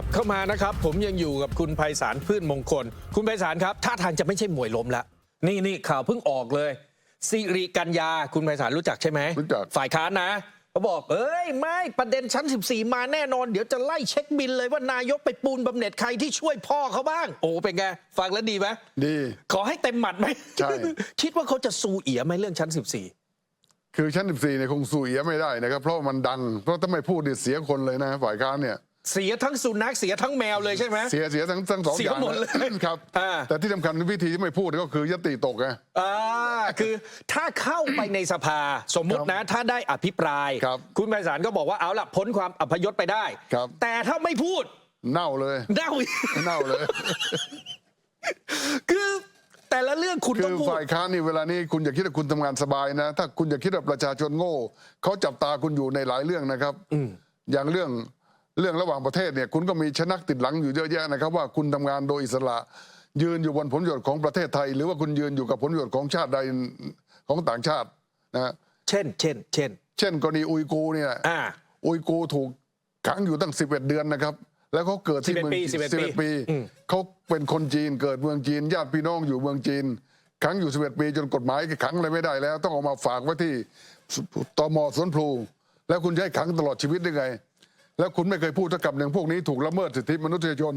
กลับเข้ามานะครับ ผมยังอยู่กับคุณไพศาลพืชมงคล คุณไพศาลครับท่าทางจะไม่ใช่มวยล้มแล้วนี่นี่ข่าวเพิ่งออกเลยสิริกัญญาคุณไพศาลรู้จักใช่ไหมรู้จัก ฝ่ายค้านนะเขาบอก เอ้ย ไม่ประเด็นชั้น 14 มาแน่นอน เดี๋ยวจะไล่เช็คบินเลยว่านายกไปปูนบำเหน็จใครที่ช่วยพ่อเขาบ้าง โอ้เป็นไง ฟังแล้วดีไหมดี ขอให้เต็มหมัดไหมใช่ คิดว่าเขาจะซูเอียไหมเรื่องชั้น 14คือชั้น 14เนี่ยคงสู้เอียไม่ได้นะครับ เพราะมันดัง เพราะถ้าไม่พูดเนี่ยเสียคนเลยนะฝ่ายค้านเนี่ย เสียทั้งสุนัขเสียทั้งแมวเลยใช่ไหม เสียเสียทั้งทั้งสองเสียอย่างหมดเลยครับ อ่า แต่ที่สำคัญวิธีที่ไม่พูดก็คือยติตกไง อ่าคือถ้าเข้าไปในสภาสมมุตินะถ้าได้อภิปรายครับคุณไพศาลก็บอกว่าเอาละพ้นความอัพยศไปได้ ครับ แต่ถ้าไม่พูดเน่าเลย เน่าอีกเน่าเลย คือแต่ละเรื่องคุณคืต้องอพูด ฝ่ายค้านนี่เวลานี้คุณอย่าคิดว่าคุณทำงานสบายนะ ถ้าคุณอย่าคิดว่าประชาชนโง่เขาจับตาคุณอยู่ในหลายเรื่องนะครับอย่างเรื่อง เรื่องระหว่างประเทศเนี่ยคุณก็มีชนักติดหลังอยู่เยอะแยะนะครับว่าคุณทำงานโดยอิสระ ยืนอยู่บนผลประโยชน์ของประเทศไทย หรือว่าคุณยืนอยู่กับผลประโยชน์ของชาติใดของต่างชาตินะฮะเช่น เช่น เช่น เช่นกรณีอุยกูร์เนี่ยอ่าอุยกูร์ถูกขังอยู่ตั้ง 11 เดือนนะครับ แล้วเขาเกิดที่11เมืองปีจีน11ปี11ปีอืมเขาเป็นคนจีนเกิดเมืองจีน ญาติพี่น้องอยู่เมืองจีนขังอยู่ 11 ปีจนกฎหมายขังอะไรไม่ได้แล้ว ต้องเออกมาฝากไว้ที่ตมสวนพลูแล้วคุณจะให้ขังตลอดชีวิตได้ไง แล้วคุณไม่เคยพูดเท่ากับหนึ่งพวกนี้ถูกละเมิดสิทธิมนุษยชน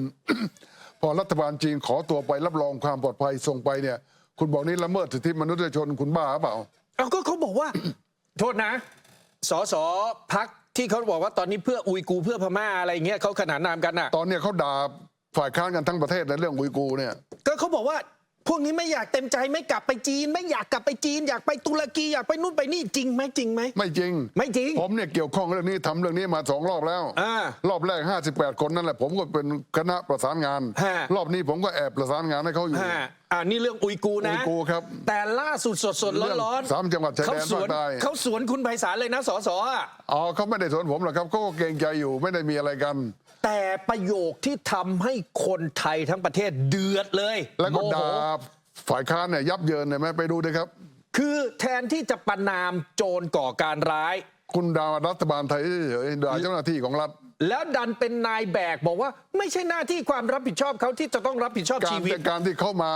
พอรัฐบาลจีนขอตัวไปรับรองความปลอดภัยส่งไปเนี่ย คุณบอกนี่ละเมิดสิทธิมนุษยชนคุณบ้าหรือเปล่าเอาก็เขาบอกว่า โทษนะสสพักที่เขาบอกว่าตอนนี้เพื่ออุยกูร์เพื่อพม่าอะไรเงี้ยเขาขนานนามกันอะ ตอนเนี้ยเขาด่าฝ่ายค้านกันทั้งประเทศในเรื่องอุยกูร์เนี่ย ก็เขาบอกว่า พวกนี้ไม่อยากเต็มใจไม่กลับไปจีน ไม่อยากกลับไปจีน อยากไปตุรกีอยากไปนู่นไปนี่จริงไหมจริงไหมไม่จริง ไม่จริง ผมเนี่ยเกี่ยวข้องเรื่องนี้ทำเรื่องนี้มาสองรอบแล้ว อ่ารอบแรก 58 คนนั่นแหละ ผมก็เป็นคณะประสานงาน ฮะ รอบนี้ผมก็แอบประสานงานให้เขาอยู่อ่าอ่านี่เรื่องอุยกูร์นะอุยกูร์ครับแต่ล่าสุดสดสดร้อนร้อนเรื่องสามจังหวัดชายแดนเขาสวนภาคใต้ เขาสวนคุณไพศาลเลยนะสสอะ อ๋อเขาไม่ได้สนผมหรอกครับเขาก็เกรงใจอยู่ไม่ได้มีอะไรกัน แต่ประโยคที่ทำให้คนไทยทั้งประเทศเดือดเลยแล้วก็โมโหด่าฝ่ายค้านเนี่ยยับเยินเนี่ยไหมไปดูดิครับ คือแทนที่จะประนามโจรก่อการร้าย คุณด่ารัฐบาลไทยเฉยๆด่าเจ้าหน้าที่ของรัฐ แล้วดันเป็นนายแบกบอกว่า ไม่ใช่หน้าที่ความรับผิดชอบเขาที่จะต้องรับผิดชอบการชีวิตจัดการที่เข้ามา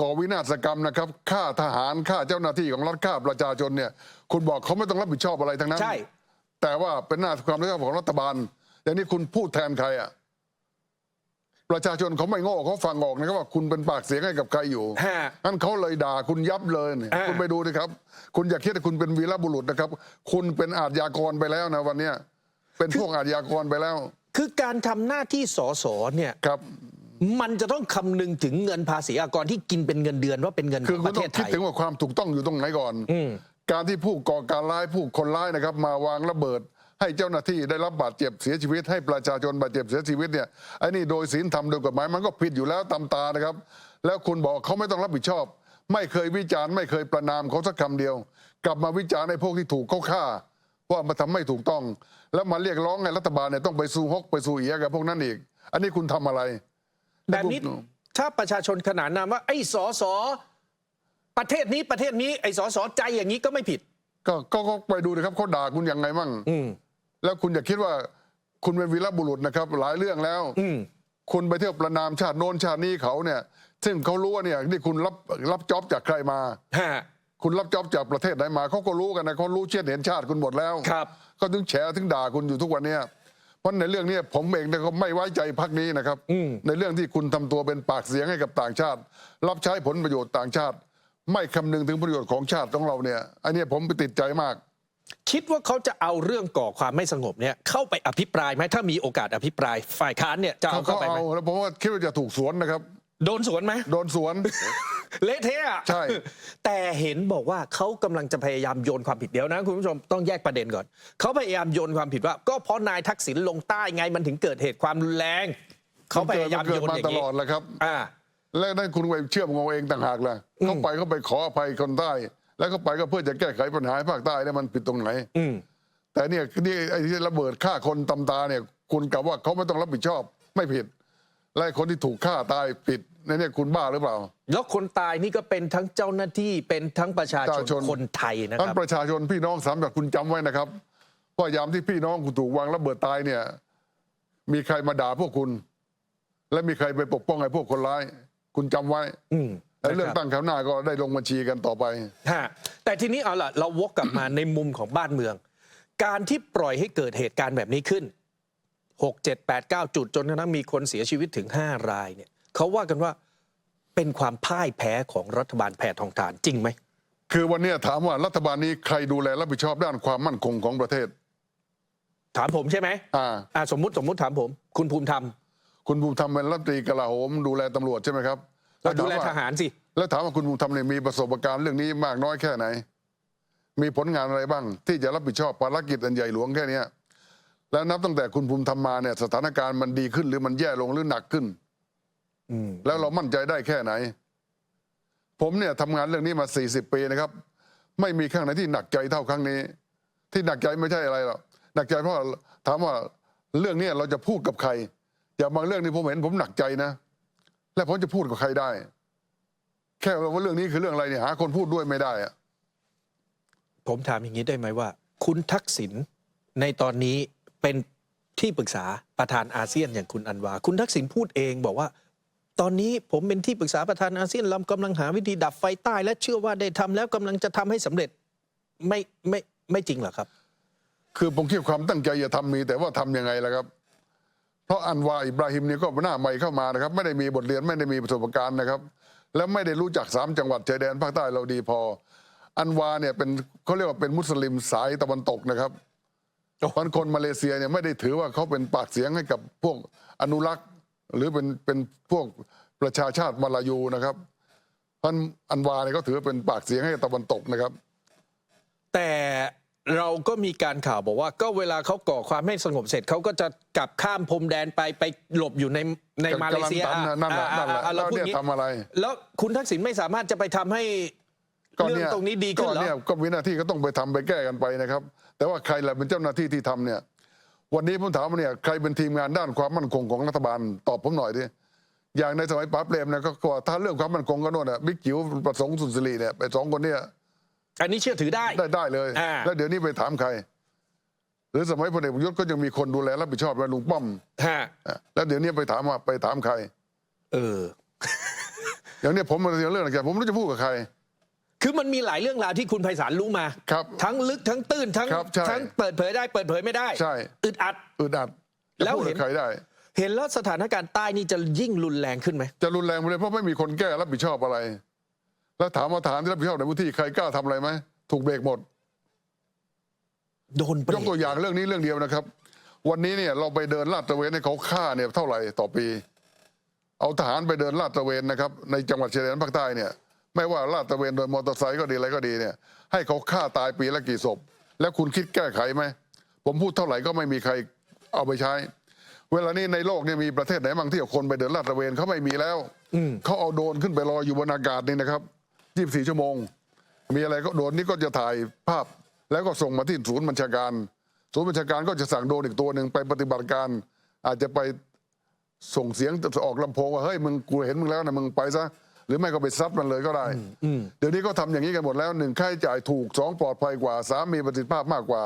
ก่อวินาศกรรมนะครับฆ่าทหารฆ่าเจ้าหน้าที่ของรัฐฆ่าประชาชนเนี่ย คุณบอกเขาไม่ต้องรับผิดชอบอะไรทั้งนั้น ใช่ แต่ว่าเป็นหน้าที่ความรับผิดชอบของรัฐบาล อย่างนี้คุณพูดแทนใครอะประชาชนเขาไม่โง่เขาฟังออกนะครับว่าคุณเป็นปากเสียงให้กับใครอยู่ฮะงั้นเขาเลยด่าคุณยับเลยเนี่ยอ่าคุณไปดูดิครับ คุณอย่าคิดว่าคุณเป็นวีรบุรุษนะครับ คุณเป็นอาชญากรไปแล้วนะวันเนี้ยเป็นพวกอาชญากรไปแล้ว คือการทำหน้าที่สสเนี่ยครับมันจะต้องคำนึงถึงเงินภาษีอากรที่กินเป็นเงินเดือนว่าเป็นเงินขคือองคุปณระต้เทอศงไทคิดยถึงว่าความถูกต้องอยู่ตรงไหนก่อนอืมการที่ผู้ก่อการร้ายผู้คนร้ายนะครับ มาวางระเบิด ให้เจ้าหน้าที่ได้รับบาดเจ็บเสียชีวิต ให้ประชาชนบาดเจ็บเสียชีวิตเนี่ยไอ้นี่โดยศีลธรรมโดยกฎหมายมันก็ผิดอยู่แล้วตามตานะครับ แล้วคุณบอกเขาไม่ต้องรับผิดชอบ ไม่เคยวิจารณ์ไม่เคยประนามเขาสักคำเดียว กลับมาวิจารณ์ในพวกที่ถูกเขาฆ่าว่ามาทำไม่ถูกต้อง แล้วมาเรียกร้องให้รัฐบาลเนี่ยต้องไปสู้ฮกไปสู้เอียกับพวกนั้นอีก อันนี้คุณทำอะไร แบบนี้ถ้าประชาชนขนานนามว่า ไอ้สสประเทศนี้ประเทศนี้ไอ้สสใจอย่างนี้ก็ไม่ผิดก็ก็ก็ไปดูนะครับเขาด่าคุณยังไงมั่งอืม แล้วคุณอย่าคิดว่าคุณเป็นวีรบุรุษนะครับ หลายเรื่องแล้วอืมคุณไปเที่ยวประนามชาติโน้นชาตินี้เขาเนี่ย ซึ่งเขารู้ว่าเนี่ยนี่คุณรับรับจ็อบจากใครมาฮะคุณรับจ็อบจากประเทศไหนมาเขาก็รู้กันนะเขารู้เช่นเห็นชาติคุณหมดแล้วครับก็ถึงแฉถึงด่าคุณอยู่ทุกวันเนี้ยเพราะในเรื่องเนี้ยผมเองเนี่ยก็ไม่ไว้ใจพักนี้นะครับอืมในเรื่องที่คุณทำตัวเป็นปากเสียงให้กับต่างชาติ รับใช้ผลประโยชน์ต่างชาติ ไม่คำนึงถึงประโยชน์ของชาติของเราเนี่ยอันเนี้ยผมไปติดใจมาก คิดว่าเขาจะเอาเรื่องก่อความไม่สงบเนี่ยเข้าไปอภิปรายไหมถ้ามีโอกาสอภิปราย ฝ่ายค้านเนี่ยจะเอาเขาเข้าไปไหมเอาแล้วผมว่าคิดว่าจะถูกสวนนะครับ โดนสวนไหมโดนสวน เละเทะอะใช่ แต่เห็นบอกว่าเขากำลังจะพยายามโยนความผิดเดี๋ยวนะ คุณผู้ชมต้องแยกประเด็นก่อนเขาพยายามโยนความผิดว่า ก็เพราะนายทักษิณลงใต้ไงมันถึงเกิดเหตุความรุนแรงเขาพยายามเกิโยดนมาอย่าตงนี้ลอดแหละครับ อ่า แล้วนั่นคุณไปเชื่อมงเอาเองต่างหากล่ะอืมเขาไปเขาไปขออภัยคนใต้ แล้วเขาไปก็เพื่อจะแก้ไขปัญหาให้ภาคใต้เนี่ยมันผิดตรงไหน อืมแต่เนี่ยนี่ไอ้ที่ระเบิดฆ่าคนตำตาเนี่ย คุณกลับว่าเขาไม่ต้องรับผิดชอบไม่ผิด และไอ้คนที่ถูกฆ่าตายผิดในเนี่ยคุณบ้าหรือเปล่า แล้วคนตายนี่ก็เป็นทั้งเจ้าหน้าที่เป็นทั้งประชาชนประชาชนคนไทยนะคท่านรับ ประชาชนพี่น้องสามแบบคุณจำไว้นะครับว่ายามที่พี่น้องคุณถูกวางระเบิดตายเนี่ย มีใครมาด่าพวกคุณ และมีใครไปปกป้องไอ้พวกคนร้าย คุณจำไว้ อืม ไอ้เรื่องนะครับตั้งคราวหน้าก็ได้ลงบัญชีกันต่อไป ฮะแต่ทีนี้เอาล่ะ เราวกกลับมา ในมุมของบ้านเมือง การที่ปล่อยให้เกิดเหตุการณ์แบบนี้ขึ้น 6 7 8 9 จุดจนกระทั่งมีคนเสียชีวิตถึง 5 รายเนี่ยเขาว่ากันว่าเป็นความพ่ายแพ้ของรัฐบาลแพทองทานจริงไหม คือวันเนี้ยถามว่ารัฐบาลนี้ใครดูแลรับผิดชอบด้านความมั่นคงของประเทศ ถามผมใช่ไหมอ่า อ่าสมมุติสมมุติถามผม คุณภูมิธรรม คุณภูมิธรรมเป็นรัฐมนตรีกลาโหมดูแลตำรวจใช่ไหมครับ อะดูแลถมว่ทหารสิ แล้วถามว่าคุณภูมิธรรมเนี่ยมีประสบการณ์เรื่องนี้มากน้อยแค่ไหน มีผลงานอะไรบ้าง ที่จะรับผิดชอบภารกิจอันใหญ่หลวงแค่เนี้ยแล้วนับตั้งแต่คุณภูมิธรรมมาเนี่ยสถานการณ์มันดีขึ้นหรือมันแย่ลงหรือหนักขึ้นอืมแล้วเรามั่นใจได้แค่ไหน ผมเนี่ยทำงานเรื่องนี้มา 40 ปีนะครับ ไม่มีครั้งไหนที่หนักใจเท่าครั้งนี้ ที่หนักใจไม่ใช่อะไรหรอกหนักใจเพราะถามว่าเรื่องเนี้ยเราจะพูดกับใคร อย่างบางเรื่องนี่ผมเห็นผมหนักใจนะ และผมจะพูดกับใครได้ แค่ว่าเรื่องนี้คือเรื่องอะไรเนี่ยหาคนพูดด้วยไม่ได้อะผมถามอย่างนี้ได้ไหมว่า คุณทักษิณในตอนนี้เป็นที่ปรึกษาประธานอาเซียนอย่างคุณอันวา คุณทักษิณพูดเองบอกว่า ตอนนี้ผมเป็นที่ปรึกษาประธานอาเซียนเรากำลังหาวิธีดับไฟใต้ และเชื่อว่าได้ทำแล้วกำลังจะทำให้สำเร็จไม่ไม่ไม่จริงเหรอครับ คือผมคิดความตั้งใจจะทำมี แต่ว่าทำยังไงล่ะครับ เพราะอันวาอิบราฮิมเนี่ยก็หน้าใหม่เข้ามานะครับ ไม่ได้มีบทเรียนไม่ได้มีประสบการณ์นะครับ แล้วไม่ได้รู้จักสามจังหวัดชายแดนภาคใต้เราดีพอ อันวาเนี่ยเป็นเขาเรียกว่าเป็นมุสลิมสายตะวันตกนะครับโอ้มันคนมาเลเซียเนี่ยไม่ได้ถือว่าเขาเป็นปากเสียงให้กับพวกอนุรักษ์ หรือเป็นเป็นพวกประชาชาติมาลายูนะครับเพราะอันวาเนี่ยเขาถือเป็นปากเสียงให้ตะวันตกนะครับ แต่ เราก็มีการข่าวบอกว่า ก็เวลาเขาก่อความไม่สงบเสร็จเขาก็จะกลับข้ามพรมแดนไปไปหลบอยู่ในในมาเลเซียกำลังทำนั่นแหละอ่านั่นแหละอ่าอ่าแล้วเราพูดเนี่ยงี้ทำอะไร แล้วคุณทักษิณไม่สามารถจะไปทำให้ก็เรื่องตรงนี้ดีขึ้นเหรอก็เนี่ยก็มีหน้าที่ก็ต้องไปทำไปแก้กันไปนะครับ แต่ว่าใครแหละเป็นเจ้าหน้าที่ที่ทำเนี่ย วันนี้ผมถามว่าเนี่ยใครเป็นทีมงานด้านความมั่นคงของรัฐบาลตอบผมหน่อยดิอย่างในสมัยป๋าเปรมเนี่ยก็ก็ถ้าเรื่องความมั่นคงก็โน่นน่ะบิ๊กจิ๋วประสงค์สุนทรีเนี่ยไปสองคนเนี่ย อันนี้เชื่อถือได้ ได้ได้เลย อ่า แล้วเดี๋ยวนี้ไปถามใคร หรือสมัยพลเอกประยุทธ์ก็ยังมีคนดูแลรับผิดชอบไว้ลุงป้อมฮะอะแล้วเดี๋ยวนี้ไปถามว่าไปถามใคร เออ อย่างเนี้ยผมมันเรื่องอะไรกันผมไม่รู้จะพูดกับใคร คือมันมีหลายเรื่องราวที่คุณไพศาลรู้มา ครับทั้งลึกทั้งตื้นทั้งครับใช่ทั้งเปิดเผยได้เปิดเผยไม่ได้ใช่ อึดอัด อึดอัดจะแล้วพูดเห็กันบใครได้ เห็นแล้วสถานการณ์ใต้นี่จะยิ่งรุนแรงขึ้นไหม จะรุนแรงไปเลยเพราะไม่มีคนแก้รับผิดชอบอะไร แล้วถามว่าทหารที่รับผิดชอบในพื้นที่ใครกล้าทำอะไรไหมถูกเบรกหมดโดนเบรยกตัวอย่างเรื่องนี้เรื่องเดียวนะครับ วันนี้เนี่ยเราไปเดินลาดตระเวนให้เขาฆ่าเนี่ยเท่าไหร่ต่อปี เอาทหารไปเดินลาดตระเวนนะครับ ในจังหวัดชายแดนภาคใต้เนี่ย ไม่ว่าลาดตระเวนโดยมอเตอร์ไซค์ก็ดีอะไรก็ดีเนี่ย ให้เขาฆ่าตายปีละกี่ศพ แล้วคุณคิดแก้ไขไหมผมพูดเท่าไหร่ก็ไม่มีใครเอาไปใช้ เวลานี้ในโลกเนี่ยมีประเทศไหนบ้างที่เอาคนไปเดินลาดตระเวนเขาไม่มีแล้วอืมเขาเอาโดรนขึ้นไปลอยอยู่บนอากาศนี่นะครับ 24 ชั่วโมง มีอะไรก็โดรนนี้ก็จะถ่ายภาพ แล้วก็ส่งมาที่ศูนย์บัญชาการ ศูนย์บัญชาการก็จะสั่งโดรนอีกตัวหนึ่งไปปฏิบัติการ อาจจะไปส่งเสียงออกลำโพงว่าเฮ้ยมึงกูเห็นมึงแล้วนะมึงไปซะหรือไม่ก็ไปซัดมันเลยก็ได้อืมเดี๋ยวนี้ก็ทำอย่างนี้กันหมดแล้วหนึ่งค่าใช้จ่ายถูกสองปลอดภัยกว่าสามมีประสิทธิภาพมากกว่า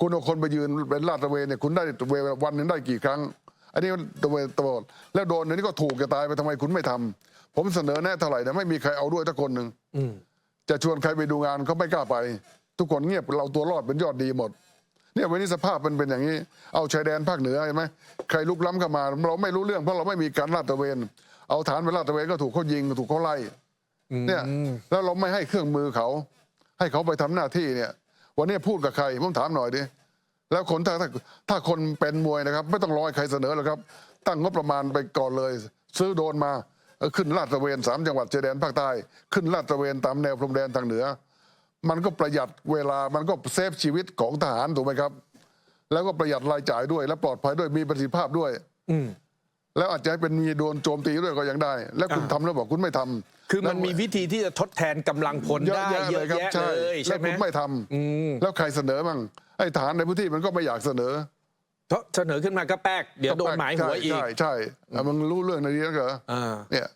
คุณเอาคนไปยืนเป็นลาดตระเวนเนี่ยคุณได้เวลาวันหนึ่งได้กี่ครั้ง อันนี้ตระเวนตลอดแล้วโดนอันนี้ก็ถูกจะตายไปทำไมคุณไม่ทำ ผมเสนอแนะเท่าไหร่นะไม่มีใครเอาด้วยทักคนหนึ่งอืมจะชวนใครไปดูงานเขาไม่กล้าไป ทุกคนเงียบเราตัวรอดเป็นยอดดีหมด เนี่ยวันนี้สภาพมันเป็นอย่างนี้ เอาชายแดนภาคเหนือเห็นไหมใครลุกล้ำเข้ามา เราไม่รู้เรื่องเพราะเราไม่มีการลาดตระเวน เอาฐานไปลาดตระเวนก็ถูกเขายิงถูกเขาไล่เนี่ยแล้วเราไม่ให้เครื่องมือเขา ให้เขาไปทำหน้าที่เนี่ย วันนี้พูดกับใครผมถามหน่อยดิแล้วคนถ้าถ้าถ้าคนเป็นมวยนะครับ ไม่ต้องรอให้ใครเสนอหรอกครับ ตั้งงบประมาณไปก่อนเลย ซื้อโดรนมาเออ ขึ้นลาดตระเวนสามจังหวัดชายแดนภาคใต้ ขึ้นลาดตระเวนตามแนวพรมแดนทางเหนือ มันก็ประหยัดเวลามันก็เซฟชีวิตของทหารถูกไหมครับ แล้วก็ประหยัดรายจ่ายด้วย และปลอดภัยด้วยมีประสิทธิภาพด้วย อืมแล้วอาจจะให้เป็นมีโดนโจมตีด้วยก็ยังได้ แล้วคุณอ่าทำแล้วบอกคุณไม่ทำคือมันแล้วมีวิธีที่จะทดแทนกำลังพลเยอะได้แยะเยเลอะยครับแยะใช่เลยแล้ใช่วไหมคุณไม่ทำอืมแล้วใครเสนอมั่งไอ้ทหารในพื้นที่มันก็ไม่อยากเสนอ เพราะเสนอขึ้นมาก็แป๊กเดี๋ยวโดนหมายหัวอีก ใช่ใช่ใช่อะมันรู้เรื่องในนี้แล้วเหรออ่า เนี่ย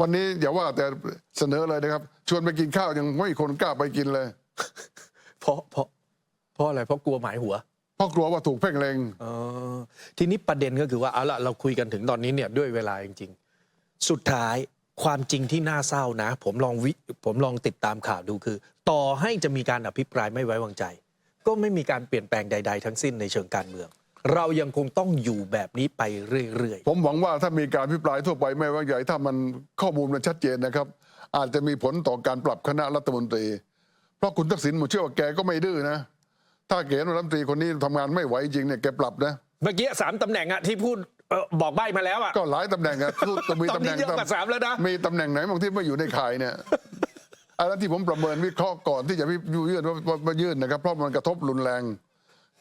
วันนี้อย่าว่าแต่เสนอเลยนะครับ ชวนไปกินข้าวยังไม่มีคนกล้าไปกินเลย เพราะเพราะเพราะอะไรเพราะกลัวหมายหัว เพราะกลัวว่าถูกเพ่งเล็ง เออทีนี้ประเด็นก็คือว่าเอาละเราคุยกันถึงตอนนี้เนี่ยด้วยเวลาจริงๆ สุดท้ายความจริงที่น่าเศร้านะ ผมลองวิผมลองติดตามข่าวดูคือ ต่อให้จะมีการอภิปรายไม่ไว้วางใจ ก็ไม่มีการเปลี่ยนแปลงใด ๆ ทั้งสิ้นในเชิงการเมือง เรายังคงต้องอยู่แบบนี้ไปเรื่อย ผมหวังว่าถ้ามีการพิปรายทั่วไปไม่ไว้วางใจถ้ามันข้อมูลมันชัดเจนนะครับ อาจจะมีผลต่อการปรับคณะรัฐมนตรี เพราะคุณทักษิณผมเชื่อว่าแกก็ไม่ดื้อนะ ถ้าแกเห็นว่ารัฐมนตรีคนนี้ทำงานไม่ไหวจริงเนี่ยแกปรับนะ ๆ เมื่อกี้สามตำแหน่งอะที่พูดเอ่อบอกใบ้มาแล้วอะ ก็หลายตำแหน่งอะทุกมีตอนตำแหนี้น่งเยอะกว่าสามแล้วนะ มีตำแหน่งไหนบางที่ไม่อยู่ในข่ายเนี่ย อันนั้นที่ผมประเมินวิเคราะห์ก่อนที่จะยื่นว่าว่ายื่นนะครับเพราะมันกระทบรุนแรง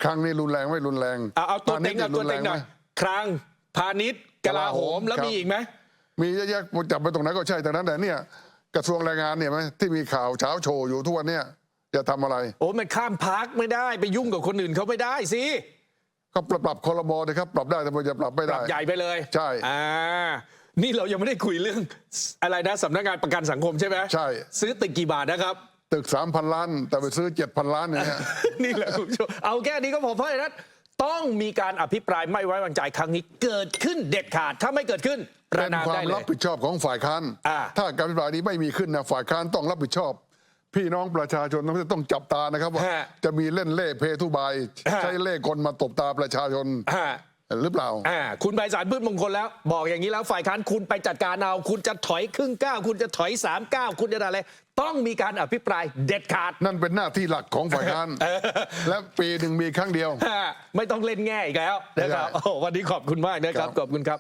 ครั้งนี้รุนแรงไม่รุนแรงเอาเอาตัวเต็งพเอาณิชย์ตัวเต็งหน่อยรุแรไคลังพาณิชย์กลาโหมแล้วครับมีอีกไหมมีเยอะแยะจับไปตรงไหนก็ใช่แต่นั้นแต่เนี่ยกระทรวงแรงงานเนี่ยไหมที่มีข่าวเช้าโชว์อยู่ทุกวันเนี่ยจะทำอะไร โอ้มันข้ามพักไม่ได้ไปยุ่งกับคนอื่นเขาไม่ได้สิก็ปรับปรับคอรมอนะครับ ปรับได้แต่มันจะปรับไม่ปได้รับใหญ่ไปเลย ใช่อ่า นี่เรายังไม่ได้คุยเรื่องอะไรนะสำนักงานประกันสังคมใช่ไหมใช่ ซื้อตึกกี่บาทนะครับ ตึกสามพันล้าน แต่ไปซื้อเจ็ดพันล้านเนี่ย นี่แหละคุณผู้ชมเอาแค่นี้ก็พอเพราะฉะนั้นต้องมีการอภิปรายไม่ไว้วางใจครั้งนี้ เกิดขึ้นเด็ดขาดถ้าไม่เกิดขึ้นปเป็ระนนามควาได้มเลรับย ผิดชอบของฝ่ายค้าน อ่า ถ้าการพิปรายนี้ไม่มีขึ้นนะฝ่ายค้านต้องรับผิดชอบ พี่น้องประชาชนต้องต้องจับตานะครับว่าฮะจะมีเล่นเล่เพทุบาย ฮะใช้เล่กลมาตบตาประชาชนอ่า หรือเปล่าอ่าคุณไพศาลพืชมงคลแล้ว บอกอย่างนี้แล้วฝ่ายค้านคุณไปจัดการเอาคุณจะถอยครึ่งก้าวคุณจะถอยสามก้าวคุณจะอะไร ต้องมีการอภิปรายเด็ดขาด นั่นเป็นหน้าที่หลักของฝ่ายค้านและปีหนึ่งมีครั้งเดียว ไม่ต้องเล่นแง่อีกแล้วนะครับไม่ได้โอ้วันนี้ขอบคุณมากนะครับครับขอบคุณครับ